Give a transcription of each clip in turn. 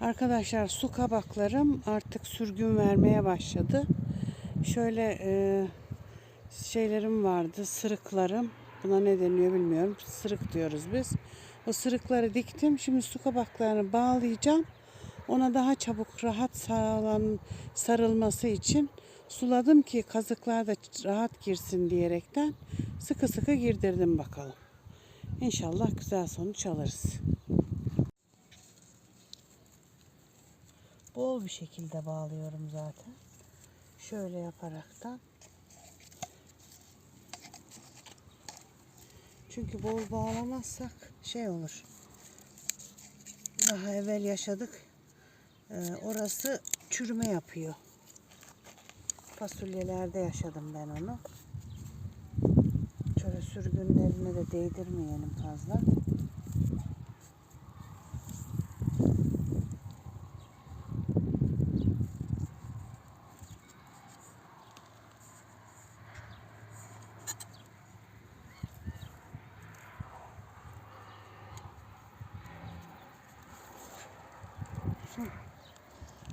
Arkadaşlar su kabaklarım artık sürgün vermeye başladı. Şöyle e, şeylerim vardı, sırıklarım. Buna ne deniyor bilmiyorum. Sırık diyoruz biz. O sırıkları diktim. Şimdi su kabaklarını bağlayacağım. Ona daha çabuk rahat sağlam sarılması için suladım ki kazıklar da rahat girsin diyerekten sıkı sıkı girdirdim bakalım. İnşallah güzel sonuç alırız. Bol bir şekilde bağlıyorum zaten. Şöyle yaparaktan. Çünkü bol bağlamazsak şey olur. Daha evvel yaşadık. Ee, orası çürüme yapıyor. Fasulyelerde yaşadım ben onu. Şöyle sürgünlerine de değdirmeyelim fazla.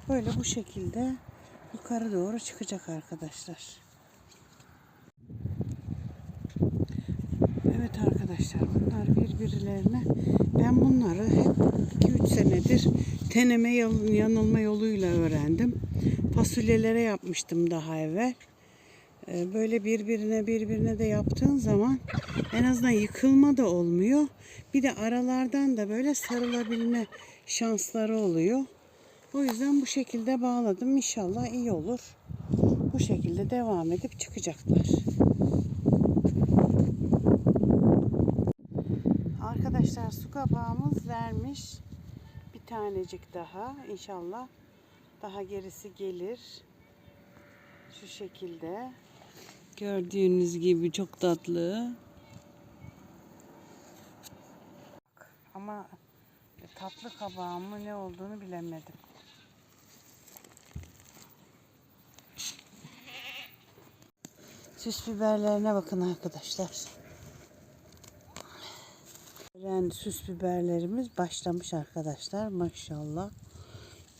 Böyle bu şekilde yukarı doğru çıkacak arkadaşlar. Evet arkadaşlar bunlar birbirlerine ben bunları hep 2-3 senedir deneme yan- yanılma yoluyla öğrendim. Fasulyelere yapmıştım daha evvel. Ee, Böyle birbirine birbirine de yaptığın zaman en azından yıkılma da olmuyor. Bir de aralardan da böyle sarılabilme şansları oluyor. O yüzden bu şekilde bağladım. İnşallah iyi olur. Bu şekilde devam edip çıkacaklar. Arkadaşlar su kabağımız vermiş. Bir tanecik daha inşallah. Daha gerisi gelir. Şu şekilde. Gördüğünüz gibi çok tatlı. Ama tatlı kabağın mı ne olduğunu bilemedim. Süs biberlerine bakın arkadaşlar. Yani süs biberlerimiz başlamış arkadaşlar maşallah.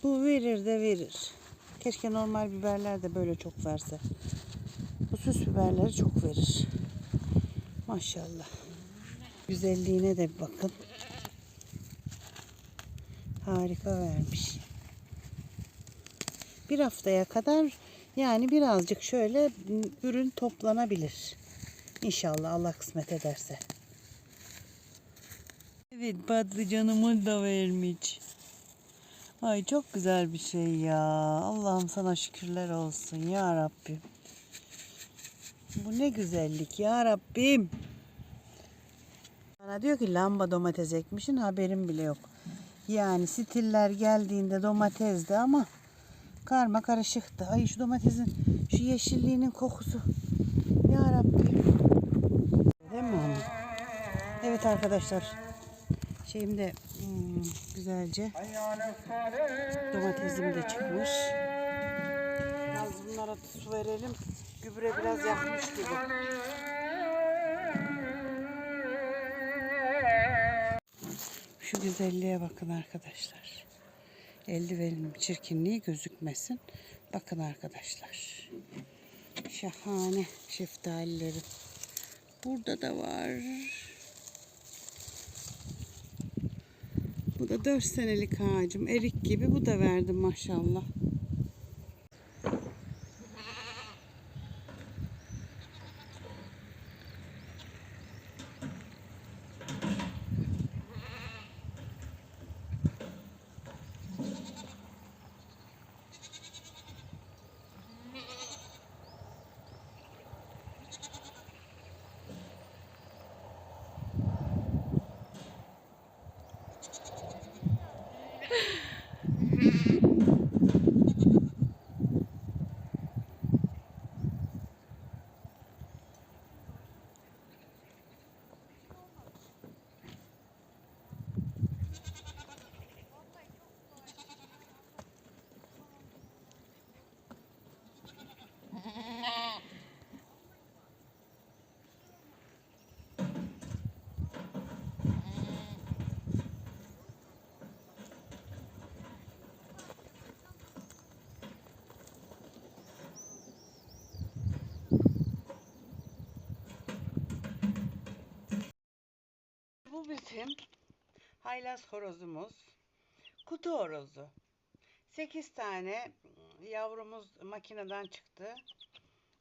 Bu verir de verir. Keşke normal biberler de böyle çok verse. Bu süs biberleri çok verir. Maşallah. Güzelliğine de bir bakın. Harika vermiş. Bir haftaya kadar yani birazcık şöyle ürün toplanabilir. İnşallah Allah kısmet ederse. Evet patlıcanımız da vermiş. Ay çok güzel bir şey ya. Allah'ım sana şükürler olsun ya Rabbim. Bu ne güzellik ya Rabbim. Bana diyor ki lamba domates ekmişin haberim bile yok. Yani stiller geldiğinde domatesdi ama karma karışıktı. Ay şu domatesin şu yeşilliğinin kokusu. Ya Rabbim. Değil mi? Evet arkadaşlar. Şeyim de hmm, güzelce domatesim de çıkmış. Biraz bunlara su verelim. Gübre biraz yakmış gibi. Şu güzelliğe bakın arkadaşlar. Eldivenim çirkinliği gözükmesin. Bakın arkadaşlar. Şahane şeftalilerim. Burada da var. Bu da 4 senelik ağacım. Erik gibi. Bu da verdim maşallah. Bizim haylaz horozumuz. Kutu horozu. 8 tane yavrumuz makineden çıktı.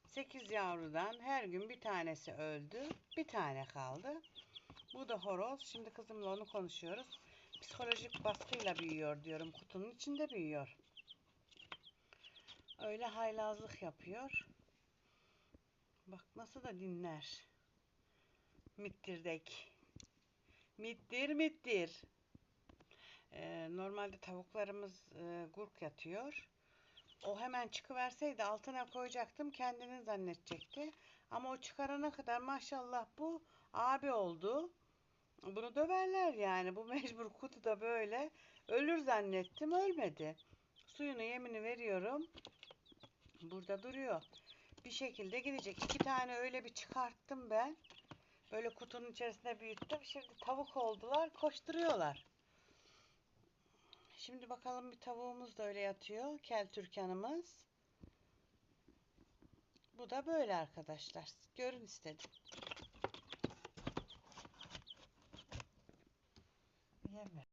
8 yavrudan her gün bir tanesi öldü. Bir tane kaldı. Bu da horoz. Şimdi kızımla onu konuşuyoruz. Psikolojik baskıyla büyüyor diyorum. Kutunun içinde büyüyor. Öyle haylazlık yapıyor. Bak nasıl da dinler. Mittirdek. Mittir mittir. Ee, normalde tavuklarımız e, gurk yatıyor. O hemen çıkıverseydi altına koyacaktım kendini zannedecekti. Ama o çıkarana kadar maşallah bu abi oldu. Bunu döverler yani. Bu mecbur kutuda böyle. Ölür zannettim ölmedi. Suyunu yemini veriyorum. Burada duruyor. Bir şekilde gidecek. İki tane öyle bir çıkarttım ben. Böyle kutunun içerisinde büyüttüm. Şimdi tavuk oldular. Koşturuyorlar. Şimdi bakalım bir tavuğumuz da öyle yatıyor. Kel türkanımız. Bu da böyle arkadaşlar. Görün istedim. Yeme.